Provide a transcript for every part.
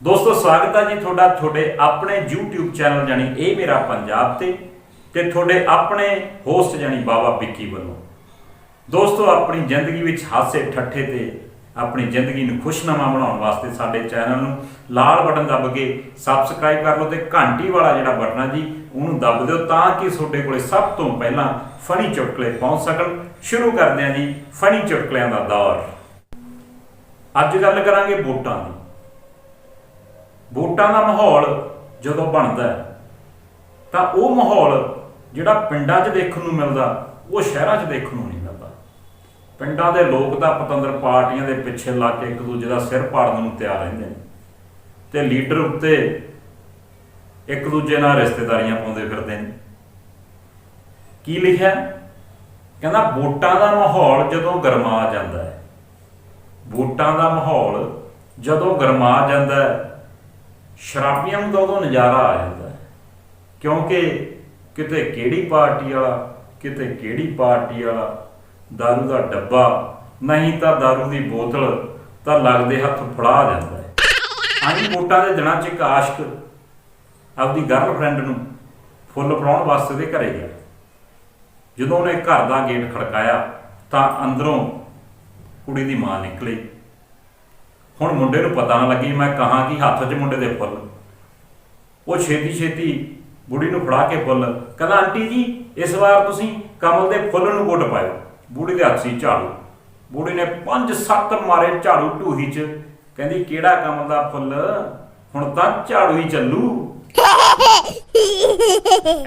ਦੋਸਤੋ, ਸਵਾਗਤ ਹੈ ਜੀ ਤੁਹਾਡਾ, ਤੁਹਾਡੇ ਆਪਣੇ YouTube ਚੈਨਲ ਜਾਨੀ ਇਹ ਮੇਰਾ ਪੰਜਾਬ ਤੇ ਤੇ ਤੁਹਾਡੇ ਆਪਣੇ ਹੋਸਟ ਜਾਨੀ ਬਾਬਾ ਵਿੱਕੀ ਵੱਲੋਂ। ਦੋਸਤੋ, ਆਪਣੀ ਜ਼ਿੰਦਗੀ ਵਿੱਚ ਹਾਸੇ ਠੱਠੇ ਤੇ ਆਪਣੀ ਜ਼ਿੰਦਗੀ ਨੂੰ ਖੁਸ਼ਨੁਮਾ ਬਣਾਉਣ ਵਾਸਤੇ ਸਾਡੇ ਚੈਨਲ ਨੂੰ ਲਾਲ ਬਟਨ ਦੱਬ ਕੇ ਸਬਸਕ੍ਰਾਈਬ ਕਰ ਲਓ ਤੇ ਘੰਟੀ ਵਾਲਾ ਜਿਹੜਾ ਬਟਨ ਹੈ ਜੀ, ਉਹਨੂੰ ਦੱਬ ਦਿਓ ਤਾਂ ਕਿ ਤੁਹਾਡੇ ਕੋਲੇ ਸਭ ਤੋਂ ਪਹਿਲਾਂ ਫਨੀ ਚੁਟਕਲੇ ਪਹੁੰਚ ਸਕਣ। ਸ਼ੁਰੂ ਕਰਦੇ ਹਾਂ ਜੀ ਫਨੀ ਚੁਟਕਲਿਆਂ ਦਾ ਦੌਰ। ਅੱਜ ਗੱਲ ਕਰਾਂਗੇ ਵੋਟਾਂ ਦੀ। ਵੋਟਾਂ ਦਾ ਮਾਹੌਲ ਜਦੋਂ ਬਣਦਾ ਤਾਂ ਉਹ ਮਾਹੌਲ ਜਿਹੜਾ ਪਿੰਡਾਂ 'ਚ ਦੇਖਣ ਨੂੰ ਮਿਲਦਾ, ਉਹ ਸ਼ਹਿਰਾਂ 'ਚ ਦੇਖਣ ਨੂੰ ਨਹੀਂ ਮਿਲਦਾ। ਪਿੰਡਾਂ ਦੇ ਲੋਕ ਤਾਂ ਪਤੰਦਰ ਪਾਰਟੀਆਂ ਦੇ ਪਿੱਛੇ ਲੱਗ ਕੇ ਇੱਕ ਦੂਜੇ ਦਾ ਸਿਰ ਪਾੜਨ ਨੂੰ ਤਿਆਰ ਰਹਿੰਦੇ ਨੇ ਤੇ ਲੀਡਰ ਉੱਤੇ ਇੱਕ ਦੂਜੇ ਨਾਲ ਰਿਸ਼ਤੇਦਾਰੀਆਂ ਪਾਉਂਦੇ ਫਿਰਦੇ ਨੇ। ਕੀ ਲਿਖਿਆ? ਕਹਿੰਦਾ, ਵੋਟਾਂ ਦਾ ਮਾਹੌਲ ਜਦੋਂ ਗਰਮਾ ਜਾਂਦਾ ਹੈ, ਵੋਟਾਂ ਦਾ ਮਾਹੌਲ ਜਦੋਂ ਗਰਮਾ ਜਾਂਦਾ ਹੈ ਸ਼ਰਾਬੀਆਂ ਨੂੰ ਤਾਂ ਉਦੋਂ ਨਜ਼ਾਰਾ ਆ ਜਾਂਦਾ ਹੈ ਕਿਉਂਕਿ ਕਿਤੇ ਕਿਹੜੀ ਪਾਰਟੀ ਵਾਲਾ ਕਿਤੇ ਕਿਹੜੀ ਪਾਰਟੀ ਵਾਲਾ दारू ਦਾ ਡੱਬਾ ਨਹੀਂ ਤਾਂ दारू ਦੀ ਬੋਤਲ ਤਾਂ ਲੱਗਦੇ ਹੱਥ ਫੜਾ ਜਾਂਦਾ ਹੈ ਆਈ ਵੋਟਾਂ ਦੇ ਦਿਨਾਂ 'ਚ ਇੱਕ ਆਸ਼ਕ ਆਪਦੀ ਗਰਲਫ੍ਰੈਂਡ ਨੂੰ ਫੁੱਲ ਫੜਾਉਣ ਵਾਸਤੇ ਦੇ ਘਰੇ ਗਿਆ ਜਦੋਂ ਉਹਨੇ ਘਰ ਦਾ ਗੇਟ ਖੜਕਾਇਆ ਤਾਂ ਅੰਦਰੋਂ ਕੁੜੀ ਦੀ ਮਾਂ ਨਿਕਲੀ ਹੁਣ ਮੁੰਡੇ ਨੂੰ ਪਤਾ ਨਾ ਲੱਗੀ ਮੈਂ ਕਹਾਂ ਕਿ ਹੱਥ 'ਚ ਮੁੰਡੇ ਦੇ ਫੁੱਲ। ਉਹ ਛੇਤੀ ਛੇਤੀ ਬੁੜੀ ਨੂੰ ਫੜਾ ਕੇ ਫੁੱਲ। ਕਹਿੰਦਾ, ਆਂਟੀ ਜੀ, ਇਸ ਵਾਰ ਤੁਸੀਂ ਕਮਲ ਦੇ ਫੁੱਲ ਨੂੰ ਗੁੱਟ ਪਾਇਓ। ਬੁੜੀ ਦੇ ਹੱਥ ਸੀ ਝਾੜੂ। ਬੁੜੀ ਨੇ ਪੰਜ ਸੱਤ ਮਾਰੇ ਝਾੜੂ ਢੂਹੀ 'ਚ। ਕਹਿੰਦੀ, ਕਿਹੜਾ ਕਮਲ ਦਾ ਫੁੱਲ? ਹੁਣ ਤਾਂ ਝਾੜੂ ਹੀ ਚੱਲੂ।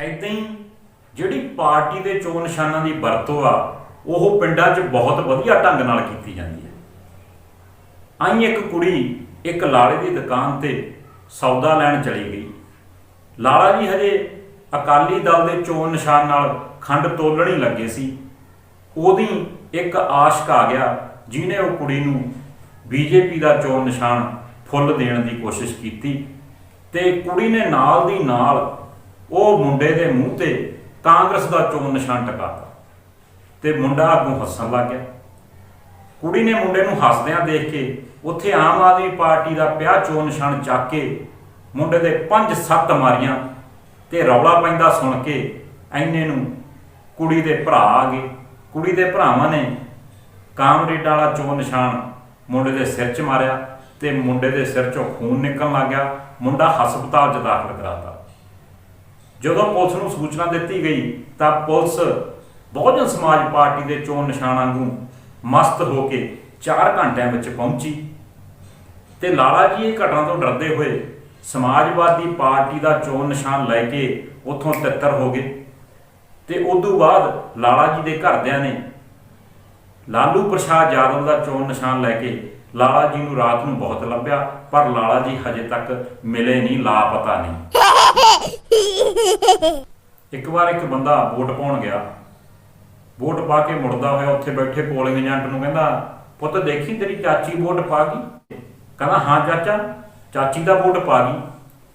ਏਦਾਂ ਹੀ ਜਿਹੜੀ ਪਾਰਟੀ ਦੇ ਚੋਣ ਨਿਸ਼ਾਨਾਂ ਦੀ ਵਰਤੋਂ ਆ, ਉਹ ਪਿੰਡਾਂ 'ਚ ਬਹੁਤ ਵਧੀਆ ਢੰਗ ਨਾਲ ਕੀਤੀ ਜਾਂਦੀ ਹੈ। ਆਈ ਇੱਕ ਕੁੜੀ ਇੱਕ ਲਾੜੇ ਦੀ ਦੁਕਾਨ ਤੇ ਸੌਦਾ ਲੈਣ ਚਲੀ ਗਈ। ਲਾਲਾ ਜੀ ਹਜੇ ਅਕਾਲੀ ਦਲ ਦੇ ਚੋਣ ਨਿਸ਼ਾਨ ਨਾਲ ਖੰਡ ਤੋਲਣ ਹੀ ਲੱਗੇ ਸੀ। ਉਹਦੀ ਇੱਕ ਆਸ਼ਕ ਆ ਗਿਆ ਜਿਹਨੇ ਉਹ ਕੁੜੀ ਨੂੰ ਬੀਜੇਪੀ ਦਾ ਚੋਣ ਨਿਸ਼ਾਨ ਫੁੱਲ ਦੇਣ ਦੀ ਕੋਸ਼ਿਸ਼ ਕੀਤੀ ਤੇ ਕੁੜੀ ਨੇ ਨਾਲ ਦੀ ਨਾਲ ਉਹ ਮੁੰਡੇ ਦੇ ਮੂੰਹ ਤੇ ਕਾਂਗਰਸ ਦਾ ਚੋਣ ਨਿਸ਼ਾਨ ਟਿਕਾਤਾ ਤੇ ਮੁੰਡਾ ਅੱਗੋਂ ਹੱਸਣ ਲੱਗ ਗਿਆ। ਕੁੜੀ ਨੇ ਮੁੰਡੇ ਨੂੰ ਹੱਸਦਿਆਂ ਦੇਖ ਕੇ ਉੱਥੇ ਆਮ ਆਦਮੀ ਪਾਰਟੀ ਦਾ ਪਿਆ ਚੋਣ ਨਿਸ਼ਾਨ ਚੱਕ ਕੇ ਮੁੰਡੇ ਦੇ ਪੰਜ ਸੱਤ ਮਾਰੀਆਂ ਤੇ ਰੌਲਾ ਪੈਂਦਾ ਸੁਣ ਕੇ ਐਨੇ ਨੂੰ ਕੁੜੀ ਦੇ ਭਰਾ ਆ ਗਏ। ਕੁੜੀ ਦੇ ਭਰਾਵਾਂ ਨੇ ਕਾਮਰੇਡ ਵਾਲਾ ਚੋਣ ਨਿਸ਼ਾਨ ਮੁੰਡੇ ਦੇ ਸਿਰ 'ਚ ਮਾਰਿਆ ਤੇ ਮੁੰਡੇ ਦੇ ਸਿਰ 'ਚੋਂ ਖੂਨ ਨਿਕਲਣ ਲੱਗ ਗਿਆ। ਮੁੰਡਾ ਹਸਪਤਾਲ 'ਚ ਦਾਖਲ ਕਰਾਤਾ। ਜਦੋਂ ਪੁਲਿਸ ਨੂੰ ਸੂਚਨਾ ਦਿੱਤੀ ਗਈ ਤਾਂ ਪੁਲਿਸ ਬਹੁਜਨ ਸਮਾਜ ਪਾਰਟੀ ਦੇ ਚੋਣ ਨਿਸ਼ਾਨ ਵਾਂਗੂ ਮਸਤ ਹੋ ਕੇ 4 ਘੰਟਿਆਂ ਵਿੱਚ ਪਹੁੰਚੀ। ਤੇ ਲਾਲਾ ਜੀ ਇਹ ਘਟਨਾ ਤੋਂ ਡਰਦੇ ਹੋਏ ਸਮਾਜਵਾਦੀ ਪਾਰਟੀ ਦਾ ਚੋਣ ਨਿਸ਼ਾਨ ਲੈ ਕੇ ਉੱਥੋਂ ਤਿੱਤਰ ਹੋ ਗਏ। ਤੇ ਉਦੋਂ ਬਾਅਦ ਲਾਲਾ ਜੀ ਦੇ ਘਰਦਿਆਂ ਨੇ ਲਾਲੂ ਪ੍ਰਸ਼ਾਦ ਯਾਦਵ ਦਾ ਚੋਣ ਨਿਸ਼ਾਨ ਲੈ ਕੇ ਲਾਲਾ ਜੀ ਨੂੰ ਰਾਤ ਨੂੰ ਬਹੁਤ ਲੱਭਿਆ ਪਰ ਲਾਲਾ ਜੀ ਹਜੇ ਤੱਕ ਮਿਲੇ ਨਹੀਂ ਲਾਪਤਾ ਨਹੀਂ। ਇੱਕ ਵਾਰ ਇੱਕ ਬੰਦਾ ਵੋਟ ਪਾਉਣ ਗਿਆ। ਵੋਟ ਪਾ ਕੇ ਮੁੜਦਾ ਹੋਇਆ, ਉੱਥੇ ਬੈਠੇ ਪੋਲਿੰਗ ਏਜੰਟ ਨੂੰ ਕਹਿੰਦਾ, ਪੁੱਤ ਦੇਖੀ ਤੇਰੀ ਚਾਚੀ ਵੋਟ ਪਾ ਗਈ? ਕਹਿੰਦਾ, ਹਾਂ ਚਾਚਾ, ਚਾਚੀ ਦਾ ਵੋਟ ਪਾ ਗਈ।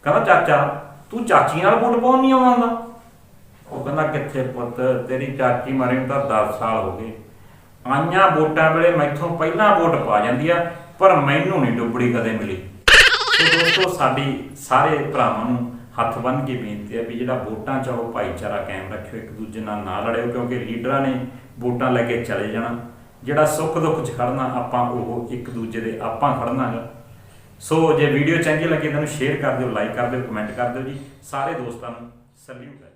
ਕਹਿੰਦਾ, ਚਾਚਾ, ਤੂੰ ਚਾਚੀ ਨਾਲ ਵੋਟ ਪਾਉਣ ਨਹੀਂ ਆਉਂਦਾ ਉਹ ਕਹਿੰਦਾ, ਕਿੱਥੇ ਪੁੱਤ, ਤੇਰੀ ਚਾਚੀ ਮਰੇ ਨੂੰ ਤਾਂ 10 ਸਾਲ ਹੋ ਗਏ। ਆਈਆਂ ਵੋਟਾਂ ਵੇਲੇ ਮੈਥੋਂ ਪਹਿਲਾਂ ਵੋਟ ਪਾ ਜਾਂਦੀ ਆ, ਪਰ ਮੈਨੂੰ ਨਹੀਂ ਡੁੱਬੜੀ ਕਦੇ ਮਿਲੀ। ਸੋ ਦੋਸਤੋ, ਸਾਡੀ ਸਾਰੇ ਭਰਾਵਾਂ ਨੂੰ ਹੱਥ ਬੰਨ੍ਹ ਕੇ ਬੇਨਤੀ ਹੈ ਵੀ ਜਿਹੜਾ ਵੋਟਾਂ 'ਚ ਆ ਉਹ ਭਾਈਚਾਰਾ ਕਾਇਮ ਰੱਖਿਓ, ਇੱਕ ਦੂਜੇ ਨਾਲ ਨਾ ਲੜਿਓ, ਕਿਉਂਕਿ ਲੀਡਰਾਂ ਨੇ ਵੋਟਾਂ ਲੈ ਕੇ ਚਲੇ ਜਾਣਾ। ਜਿਹੜਾ ਸੁੱਖ ਦੁੱਖ 'ਚ ਖੜਨਾ ਆਪਾਂ ਉਹ ਇੱਕ ਦੂਜੇ ਦੇ ਆਪਾਂ ਖੜਨਾ ਗਾ ਸੋ ਜੇ ਵੀਡੀਓ ਚੰਗੀ ਲੱਗੇ ਤਾਂ ਨੂੰ ਸ਼ੇਅਰ ਕਰ ਦਿਓ ਲਾਈਕ ਕਰ ਦਿਓ ਕਮੈਂਟ ਕਰ ਦਿਓ ਜੀ। ਸਾਰੇ ਦੋਸਤਾਂ ਨੂੰ ਸੈਲੂਟ ਹੈ।